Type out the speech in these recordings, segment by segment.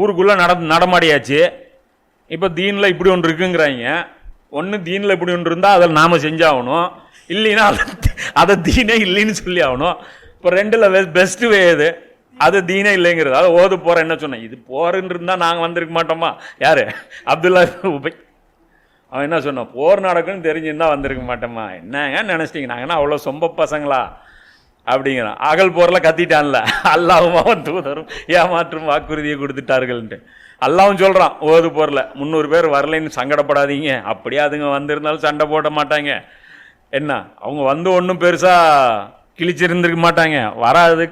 ஊருக்குள்ளே நட நடமாடியாச்சு. இப்போ தீனில் இப்படி ஒன்று இருக்குங்கிறாங்க. ஒன்று தீனில் இப்படி ஒன்று இருந்தால் அதில் நாம் செஞ்சாகணும். இல்லைன்னா அதை அதை தீனே இல்லைன்னு சொல்லி ஆகணும். இப்போ ரெண்டில் பெஸ்ட்டு வே இது அது தீனே இல்லைங்கிறது அதை ஓது போகிற என்ன சொன்னேன் இது போகிறன்னு இருந்தால் நாங்கள் வந்திருக்க மாட்டோமா? யார்? அப்துல்லா உபை. அவன் என்ன சொன்னான்? போர் நடக்குன்னு தெரிஞ்சிருந்தா வந்திருக்க மாட்டோமா? என்னங்க நினச்சிட்டீங்க? நாங்கன்னா அவ்வளோ சொம்ப பசங்களா? அப்படிங்கிறான். அகல் போரில் கத்திட்டான்ல. அல்லாவும் அவன் தூதரும் ஏமாற்றும் வாக்குறுதியை கொடுத்துட்டார்கள்ன்ட்டு. அல்லாவும் சொல்கிறான் ஓது போரில் முந்நூறு பேர் வரலைன்னு சங்கடப்படாதீங்க. அப்படியே அதுங்க வந்திருந்தாலும் சண்டை போட மாட்டாங்க. என்ன அவங்க வந்து ஒன்றும் பெருசாக கிழிச்சிருந்துருக்க மாட்டாங்க. வராது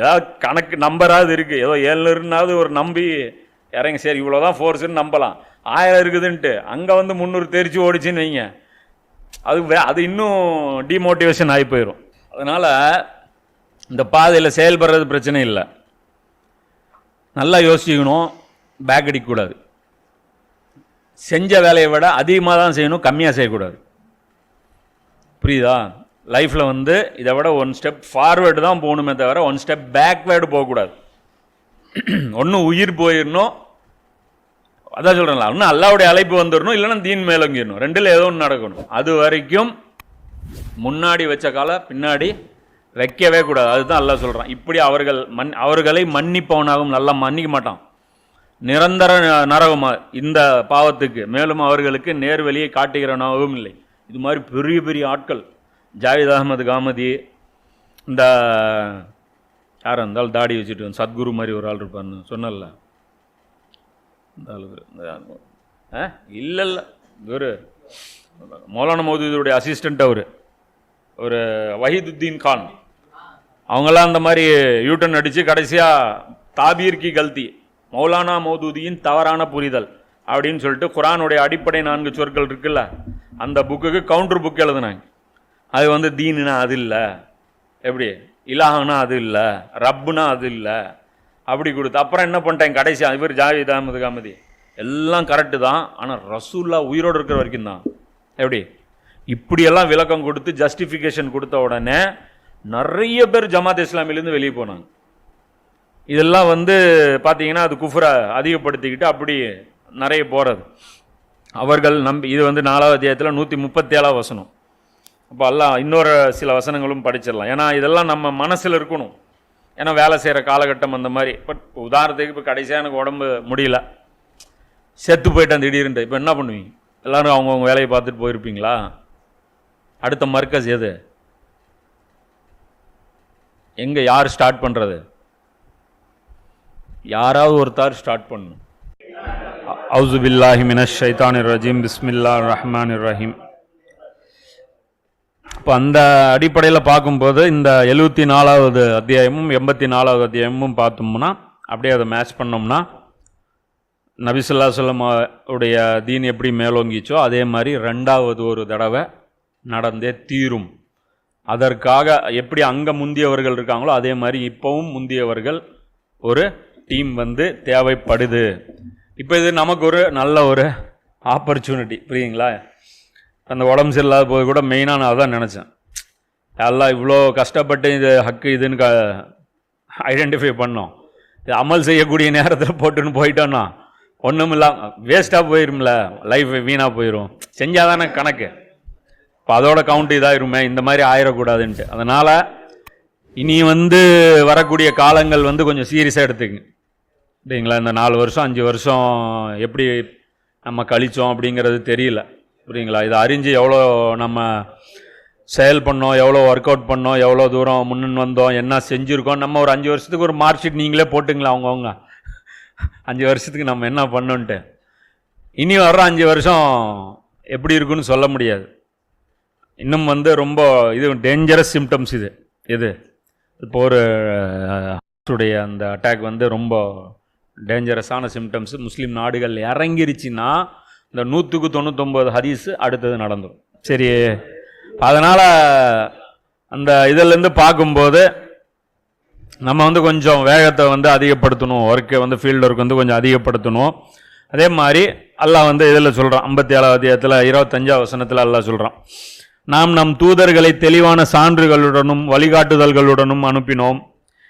ஏதாவது கணக்கு நம்பராது இருக்குது ஏதோ ஏழுநூறுனாவது ஒரு நம்பி இறங்க சரி இவ்வளோதான் ஃபோர்ஸுன்னு நம்பலாம். ஆயிரம் இருக்குதுன்ட்டு அங்கே வந்து முந்நூறு தெரிச்சு ஓடிச்சுன்னு வைங்க. அது வே அது இன்னும் டிமோட்டிவேஷன் ஆகி போயிடும் அதனால் இந்த பாதையில் செயல்படுறது பிரச்சனை இல்லை. நல்லா யோசிக்கணும் பேக் அடிக்கக்கூடாது. செஞ்ச வேலையை விட அதிகமாக தான் செய்யணும் கம்மியாக செய்யக்கூடாது. புரியுதா? லைஃப்பில் வந்து இதை விட ஒன் ஸ்டெப் ஃபார்வேர்டு தான் போகணுமே தவிர ஒன் ஸ்டெப் பேக்வேர்டு போகக்கூடாது. ஒன்று உயிர் போயிடணும் அதான் சொல்கிறேன்ல இன்னும் அல்லாவுடைய அழைப்பு வந்துடணும் இல்லைன்னா தீன் மேலங்கிடணும் ரெண்டில் ஏதோ ஒன்று நடக்கணும். அது வரைக்கும் முன்னாடி வச்ச காலை பின்னாடி வைக்கவே கூடாது. அதுதான் அல்லாஹ் சொல்கிறான் இப்படி அவர்கள் மன் அவர்களை மன்னிப்பவனாகவும் நல்லா மன்னிக்க மாட்டான். நிரந்தர நரகமா இந்த பாவத்துக்கு. மேலும் அவர்களுக்கு நேர்வழியை காட்டுகிறனாகவும் இல்லை. இது மாதிரி பெரிய பெரிய ஆட்கள். ஜாவித் அகமது காமதி இந்த யார் இருந்தாலும் தாடி வச்சுட்டு சத்குரு மாதிரி ஒரு ஆள் இருப்பான்னு சொன்னல இந்த ஆளு ஆ? இல்லை இல்லை இவர் மௌலான மௌதூதுடைய அசிஸ்டண்ட் அவர். ஒரு வஹீதுத்தீன் கான். அவங்களாம் அந்த மாதிரி யூட்டன் அடித்து கடைசியாக தாபீர் கி கல்தி மௌலானா மௌதூதியின் தவறான புரிதல் அப்படின்னு சொல்லிட்டு குரானுடைய அடிப்படை நான்கு சொற்கள் இருக்குல்ல அந்த புக்குக்கு கவுண்டர் புக் எழுதுனாங்க. அது வந்து தீனுனா அது இல்லை எப்படி? இலாகனா அது இல்லை ரப்புனா அது இல்லை அப்படி கொடுத்து. அப்புறம் என்ன பண்ணிட்டேன்? கடைசி இவர் ஜாவித் அஹமது காமதி. எல்லாம் கரெக்டு தான் ஆனால் ரசூல்லா உயிரோடு இருக்கிற வரைக்கும் தான். எப்படி? இப்படியெல்லாம் விளக்கம் கொடுத்து ஜஸ்டிஃபிகேஷன் கொடுத்த உடனே நிறைய பேர் ஜமாத் இஸ்லாமிலேருந்து வெளியே போனாங்க. இதெல்லாம் வந்து பார்த்தீங்கன்னா அது குஃப்ரை அதிகப்படுத்திக்கிட்டு அப்படி நிறைய போகிறது அவர்கள் நம்பி இது வந்து நாலாவது அத்தியாயத்தில் நூற்றி முப்பத்தேழாவது வசனம். அப்போ எல்லாம் இன்னொரு சில வசனங்களும் படிச்சிடலாம். ஏன்னா இதெல்லாம் நம்ம மனசில் இருக்கணும். ஏன்னா வேலை செய்கிற காலகட்டம் அந்த மாதிரி. பட் உதாரணத்துக்கு இப்போ கடைசியாக எனக்கு உடம்பு முடியல. செத்து போயிட்டேன் திடீர்னு. இப்போ என்ன பண்ணுவீங்க? எல்லோரும் அவங்கவுங்க வேலையை பார்த்துட்டு போயிருப்பீங்களா? அடுத்த மர்க்கஸ் எது? எங்கே யார் ஸ்டார்ட் பண்ணுறது யாராவது ஒருத்தார் ஸ்டார்ட் பண்ணணும். அவுzu பில்லாஹி மினஷ் ஷைத்தானிர் ரஜீம். பிஸ்மில்லா ரஹ்மான் ரஹீம். இப்போ அந்த அடிப்படையில் பார்க்கும்போது இந்த எழுபத்தி நாலாவது அத்தியாயமும் எண்பத்தி நாலாவது அத்தியாயமும் பார்த்தோம்னா அப்படியே அதை மேட்ச் பண்ணோம்னா நபிசுல்லா சொல்லம் உடைய தீன் எப்படி மேலோங்கிச்சோ அதே மாதிரி ரெண்டாவது ஒரு தடவை நடந்தே தீரும். அதற்காக எப்படி அங்கே முந்தியவர்கள் இருக்காங்களோ அதே மாதிரி இப்போவும் முந்தியவர்கள் ஒரு டீம் வந்து தேவைப்படுது. இப்போ இது நமக்கு ஒரு நல்ல ஒரு ஆப்பர்ச்சுனிட்டி புரியுங்களா அந்த உடம்பு சரியில்லாத போது கூட மெயினாக நான் அதான் நினச்சேன். எல்லாம் இவ்வளோ கஷ்டப்பட்டு இது ஹக்கு இதுன்னு க ஐடென்டிஃபை பண்ணோம். இது அமல் செய்யக்கூடிய நேரத்தில் போட்டுன்னு போயிட்டோன்னா ஒன்றும் இல்லாமல் வேஸ்ட்டாக போயிரும்ல லைஃப் வீணாக போயிடும் செஞ்சால் தானே கணக்கு. இப்போ அதோட கவுண்ட் இதாயிருமே. இந்த மாதிரி ஆயிடக்கூடாதுன்ட்டு அதனால் இனி வந்து வரக்கூடிய காலங்கள் வந்து கொஞ்சம் சீரியஸாக எடுத்துக்குங்க. சரிங்களா? இந்த நாலு வருஷம் அஞ்சு வருஷம் எப்படி நம்ம கழிச்சோம் அப்படிங்கிறது தெரியல. புரியுங்களா? இதை அறிஞ்சு எவ்வளோ நம்ம செயல் பண்ணோம் எவ்வளோ ஒர்க் அவுட் பண்ணோம் எவ்வளோ தூரம் முன்னுன்னு வந்தோம் என்ன செஞ்சுருக்கோம். நம்ம ஒரு அஞ்சு வருஷத்துக்கு ஒரு மார்க் ஷீட் நீங்களே போட்டுங்களா அவங்கவுங்க. அஞ்சு வருஷத்துக்கு நம்ம என்ன பண்ணோன்ட்டு. இனி வர்ற அஞ்சு வருஷம் எப்படி இருக்குன்னு சொல்ல முடியாது. இன்னும் வந்து ரொம்ப இது டேஞ்சரஸ் சிம்டம்ஸ் இது. இது இப்போ ஒரு உடைய அந்த அட்டாக் வந்து ரொம்ப டேஞ்சரஸான சிம்டம்ஸ் முஸ்லீம் நாடுகள் இறங்கிருச்சுன்னா இந்த நூற்றுக்கு தொண்ணூத்தொம்பது ஹதீஸ் அடுத்தது நடந்துடும் சரி அதனால் அந்த இதிலேருந்து பார்க்கும்போது நம்ம வந்து கொஞ்சம் வேகத்தை வந்து அதிகப்படுத்தணும். ஒர்க்கை வந்து ஃபீல்டு ஒர்க் வந்து கொஞ்சம் அதிகப்படுத்தணும். அதே மாதிரி அல்லாஹ் வந்து இதில் சொல்கிறான் ஐம்பத்தி ஏழாவது இடத்துல இருபத்தஞ்சாவது வசனத்தில் அல்லாஹ் சொல்கிறான் நாம் நம் தூதர்களை தெளிவான சான்றுகளுடனும் வழிகாட்டுதல்களுடனும் அனுப்பினோம்.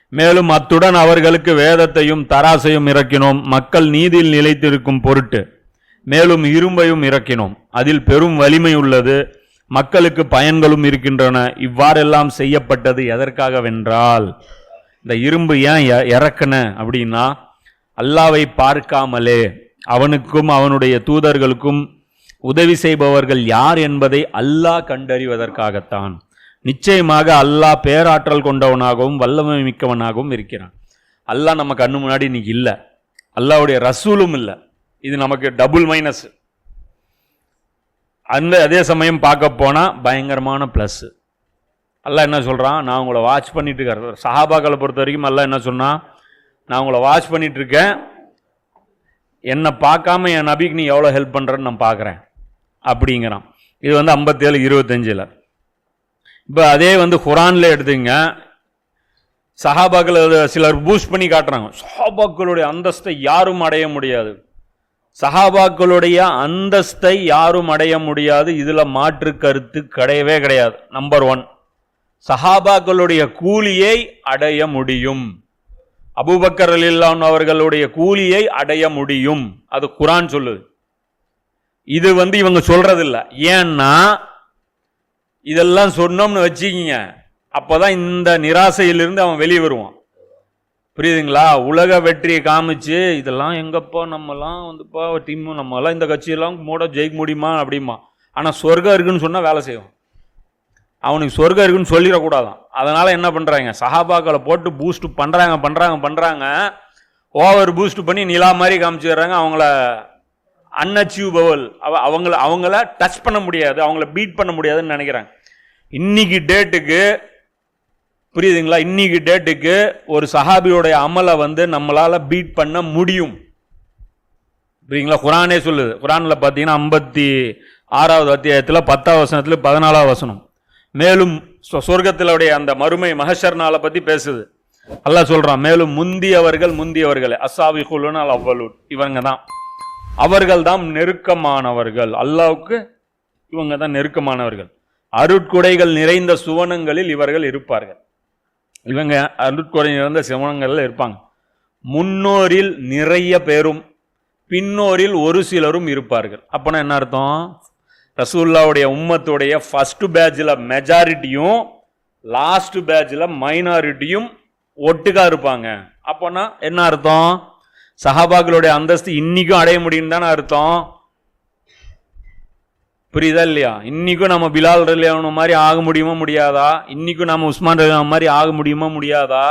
மேலும் அத்துடன் அவர்களுக்கு வேதத்தையும் தராசையும் இறக்கினோம். மக்கள் நீதியில் நிலைத்திருக்கும் பொருட்டு. மேலும் இரும்பையும் இறக்கினோம். அதில் பெரும் வலிமை உள்ளது. மக்களுக்கு பயன்களும் இருக்கின்றன. இவ்வாறெல்லாம் செய்யப்பட்டது எதற்காகவென்றால் இந்த இரும்பு ஏன் இ- அப்படின்னா அல்லாவை பார்க்காமலே. அவனுக்கும் அவனுடைய தூதர்களுக்கும் உதவி செய்பவர்கள் யார் என்பதை அல்லாஹ் கண்டறிவதற்காகத்தான். நிச்சயமாக அல்லாஹ் பேராற்றல் கொண்டவனாகவும் வல்லமை மிக்கவனாகவும் இருக்கிறான். அல்லாஹ் நம்ம கண்ணு முன்னாடி இன்னைக்கு இல்லை. அல்லாவுடைய ரசூலும் இல்லை. இது நமக்கு டபுள் மைனஸ் அந்த அதே சமயம் பார்க்க போனால் பயங்கரமான ப்ளஸ் அல்லாஹ் என்ன சொல்கிறான் நான் உங்களை வாட்ச் பண்ணிட்டு இருக்கேன் சஹாபாக்களை பொறுத்த வரைக்கும் அல்லாஹ் என்ன சொன்னான் நான் உங்களை வாட்ச் பண்ணிட்டு இருக்கேன். என்னை பார்க்காம என் நபிக்கு நீ எவ்வளோ ஹெல்ப் பண்ணுறன்னு நான் பார்க்குறேன். அப்படிங்கிறான். இது வந்து ஐம்பத்தேழு இருபத்தஞ்சில். இப்போ அதே வந்து குரானில் எடுத்துங்க. சஹாபாக்கள் சிலர் பூஸ்ட் பண்ணி காட்டுறாங்க. சஹாபாக்களுடைய அந்தஸ்தை யாரும் அடைய முடியாது. சஹாபாக்களுடைய அந்தஸ்தை யாரும் அடைய முடியாது. இதில் மாற்று கருத்து கிடையவே கிடையாது. நம்பர் ஒன் சஹாபாக்களுடைய கூலியை அடைய முடியும். அபூபக்கர் அலில்லான் அவர்களுடைய கூலியை அடைய முடியும். அது குரான் சொல்லுது. இது வந்து இவங்க சொல்றது ஏன்னா இதெல்லாம் சொன்னோம்னு வச்சுக்கிங்க. அப்பதான் இந்த நிராசையிலிருந்து அவன் வெளியே வருவான். புரியுதுங்களா? உலக வெற்றியை காமிச்சு இதெல்லாம் எங்கப்பா நம்மலாம் வந்துப்பா டீம் நம்மலாம் இந்த கட்சியெல்லாம் மூட ஜெயிக்க முடியுமா? அப்படிமா ஆனால் சொர்க்கம் இருக்குன்னு சொன்னால் வேலை செய்வோம் அவனுக்கு சொர்க்கம் இருக்குன்னு சொல்லிடக்கூடாதான். அதனால் என்ன பண்ணுறாங்க சஹாபாக்களை போட்டு பூஸ்ட் பண்ணுறாங்க பண்ணுறாங்க பண்ணுறாங்க ஓவர் பூஸ்ட் பண்ணி நிலா மாதிரி காமிச்சிடுறாங்க அவங்கள அன்அச்சீவபிள் அவ அவங்கள அவங்கள டச் பண்ண முடியாது. அவங்கள பீட் பண்ண முடியாதுன்னு நினைக்கிறாங்க. இன்னைக்கு டேட்டுக்கு புரியுதுங்களா? இன்னைக்கு டேட்டுக்கு ஒரு சஹாபியோடைய அமலை வந்து நம்மளால் பீட் பண்ண முடியும். புரியுங்களா குரானே சொல்லுது. குரானில் பார்த்தீங்கன்னா ஐம்பத்தி ஆறாவது அத்தியாயத்தில் பத்தாவது வசனத்தில் பதினாலாவது வசனம். மேலும் சொ- சொர்க்கத்திலுடைய அந்த மறுமை மகஷர் நாளை பற்றி பேசுது. நல்லா சொல்கிறான் மேலும் முந்தியவர்கள் முந்தியவர்கள். அசாவி குலுனால் அவ்வளவு இவங்க தான். அவர்கள்தான் நெருக்கமானவர்கள். அல்லாவுக்கு இவங்க தான் நெருக்கமானவர்கள். அருட்குடைகள் நிறைந்த சுவனங்களில் இவர்கள் இருப்பார்கள். இவங்க அருட்குறை நிறைந்த சிவனங்களில் இருப்பாங்க. முன்னோரில் நிறைய பேரும் பின்னோரில் ஒரு சிலரும் இருப்பார்கள். அப்போனா என்ன அர்த்தம்? ரசூல்லாவுடைய உம்மத்துடைய ஃபஸ்ட்டு பேட்சில் மெஜாரிட்டியும் லாஸ்ட் பேட்சில் மைனாரிட்டியும் ஒட்டுக்கா இருப்பாங்க. அப்போனா என்ன அர்த்தம்? சஹாபாக்களுடைய அந்தஸ்து இன்னைக்கும் அடைய முடியும் தானே அர்த்தம்? புரியுதா இல்லையா? இன்னைக்கும் நம்ம பிலால் ரலியானு மாதிரி ஆக முடியுமா முடியாதா? இன்னைக்கும் நம்ம உஸ்மான் ரலியான் மாதிரி ஆக முடியுமா முடியாதா?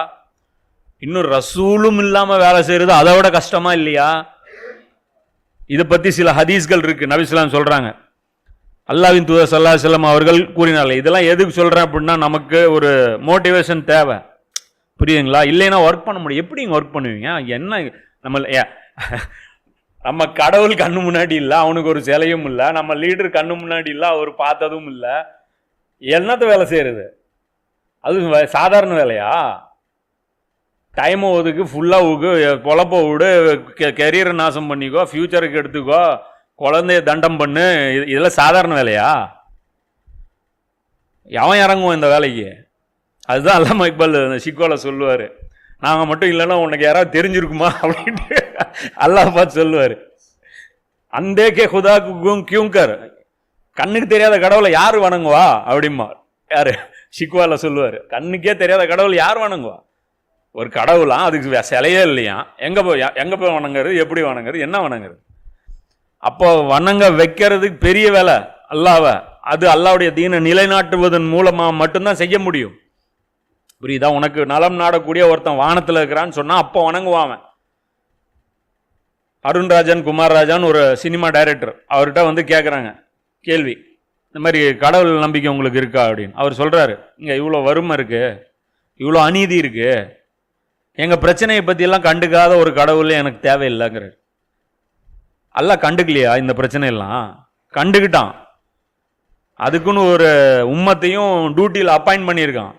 இன்னும் ரசூலும் இல்லாமல் வேலை செய்கிறது அதை விட கஷ்டமா இல்லையா? இதை பற்றி சில ஹதீஸ்கள் இருக்குது நபிஸ்லாம் சொல்கிறாங்க அல்லாவின் தூதர் சல்லா செல்லம் அவர்கள் கூறினார்கள். இதெல்லாம் எதுக்கு சொல்கிறேன் அப்படின்னா நமக்கு ஒரு மோட்டிவேஷன் தேவை. புரியுதுங்களா? இல்லைன்னா ஒர்க் பண்ண முடியும். எப்படி ஒர்க் பண்ணுவீங்க? என்ன நம்ம நம்ம கடவுள் கண்ணு முன்னாடி இல்லை அவனுக்கு ஒரு சிலையும் இல்லை. நம்ம லீடர் கண்ணு முன்னாடி இல்லை அவர் பார்த்ததும் இல்லை. என்னத்த வேலை செய்கிறது அது சாதாரண வேலையா? டைம் ஒதுக்கு ஃபுல்லாக ஊக்கு பொழப்ப விடு கெரியரை நாசம் பண்ணிக்கோ ஃப்யூச்சருக்கு எடுத்துக்கோ குழந்தைய தண்டம் பண்ணு இது- இதெல்லாம் சாதாரண வேலையா? எவன் இறங்குவோம் இந்த வேலைக்கு? அதுதான் அல்லாம இக்பால் சிக்கோல சொல்லுவார். நாங்கள் மட்டும் இல்லைன்னா உனக்கு யாராவது தெரிஞ்சிருக்குமா அப்படின்ட்டு அல்லாஹ் பார்த்து சொல்லுவார். அந்தே கே ஹுதாக்கு கும் கியூங்கர். கண்ணுக்கு தெரியாத கடவுளை யார் வணங்குவா? அப்படிமா யார்? சிக்வாவில் சொல்லுவார். கண்ணுக்கே தெரியாத கடவுள் யார் வணங்குவா? ஒரு கடவுளாம் அதுக்கு வே- சிலையே இல்லையா? எங்கே போய் எங்கே போய் வணங்குறது? எப்படி வணங்குறது? என்ன வணங்குறது? அப்போ வணங்க வைக்கிறதுக்கு பெரிய வேலை. அல்லாவை அது அல்லாவுடைய தீனை நிலைநாட்டுவதன் மூலமாக மட்டும்தான் செய்ய முடியும். புரியுதா? உனக்கு நலம் நாடக்கூடிய ஒருத்தன் வானத்தில் இருக்கிறான்னு சொன்னால் அப்போ வணங்குவான் அவன். அருண்ராஜன் குமார்ராஜான் ஒரு சினிமா டைரக்டர். அவர்கிட்ட வந்து கேட்குறாங்க கேள்வி. இந்த மாதிரி கடவுள் நம்பிக்கை உங்களுக்கு இருக்கா அப்படின்னு. அவர் சொல்கிறாரு இங்கே இவ்வளோ வறுமை இருக்குது இவ்வளோ அநீதி இருக்குது எங்கள் பிரச்சனையை பற்றியெல்லாம் கண்டுக்காத ஒரு கடவுள் எனக்கு தேவையில்லைங்கிறார். எல்லாம் கண்டுக்கலையா இந்த பிரச்சனையெல்லாம்? கண்டுக்கிட்டான். அதுக்குன்னு ஒரு உம்மத்தையும் டியூட்டியில் அப்பாயின்ட் பண்ணியிருக்கான்.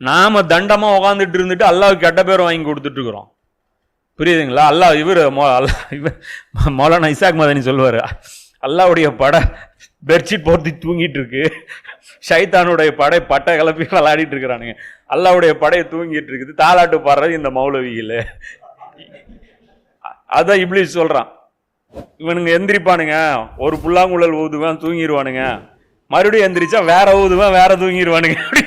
நாம தண்டமா உட்காந்துட்டு இருந்துட்டு அல்லாவுக்கு கெட்ட பேர் வாங்கி கொடுத்துட்டு இருக்கிறோம் புரியுதுங்களா? அல்லாஹ் இவர் இவர் மௌலானா இசாக் மதனி சொல்லுவார் அல்லாவுடைய படை பெட்ஷீட் போர்த்தி தூங்கிட்டு இருக்கு ஷைத்தானுடைய படை பட்டை கிளப்பி விளையாடிட்டு இருக்கிறானுங்க. அல்லாவுடைய படையை தூங்கிட்டு இருக்குது தாலாட்டு பாடுறது இந்த மௌலவியில் அதான் இப்படி சொல்கிறான் இவனுங்க எந்திரிப்பானுங்க. ஒரு புல்லாங்குழல் ஊதுவான் தூங்கிடுவானுங்க மறுபடியும் எந்திரிச்சா வேற ஊதுவான் வேற தூங்கிடுவானுங்க அப்படி